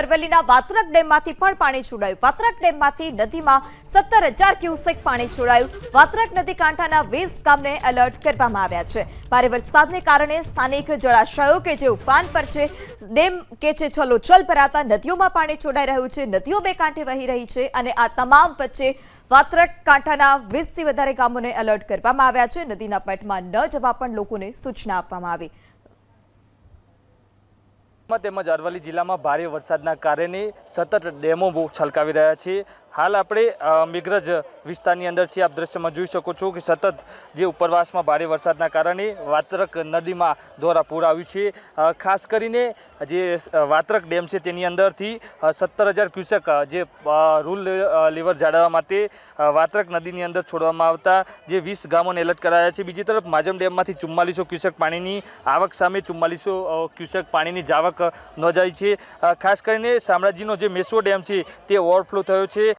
અરવલ્લીના વાત્રક ડેમમાંથી પણ પાણી છોડાયું. વાત્રક ડેમમાંથી નદીમાં સત્તર હજાર ક્યુસેક પાણી છોડાયું. વાત્રક નદી કાંઠાના વીસ ગામને એલર્ટ કરવામાં આવ્યા છે. ભારે વરસાદને કારણે સ્થાનિક જળાશયો કે જે ઉફાન પર છે, ડેમ કે જે છલોછલ ભરાતા નદીઓમાં પાણી છોડાઈ રહ્યું છે, નદીઓ બે કાંઠે વહી રહી છે અને આ તમામ વચ્ચે વાત્રક કાંઠાના વીસથી વધારે ગામોને એલર્ટ કરવામાં આવ્યા છે. નદીના પેટમાં ન જવા પણ લોકોને સૂચના આપવામાં આવી. તેમજ અરવલ્લી જિલ્લામાં ભારે વરસાદના કારણે સતત ડેમો છલકાવી રહ્યા છે. હાલ આપણે મેઘરજ વિસ્તારની અંદર છીએ આપ દ્રશ્યમાં જોઈ શકો છો કે સતત જે ઉપરવાસમાં ભારે વરસાદના કારણે વાત્રક નદીમાં દ્વારા પૂર આવ્યું છે. ખાસ કરીને જે વાત્રક ડેમ છે તેની અંદરથી સત્તર હજાર ક્યુસેક જે રૂલ લીવર જાળવવા માટે વાત્રક નદીની અંદર છોડવામાં આવતા જે વીસ ગામોને એલર્ટ કરાયા છે. બીજી તરફ માજમ ડેમમાંથી ચુમ્માલીસો ક્યુસેક પાણીની આવક સામે ચુમ્માલીસો ક્યુસેક પાણીની જાવક નોંધાઈ છે. ખાસ કરીને શામળાજીનો જે મેસો ડેમ છે તે ઓવરફ્લો થયો છે.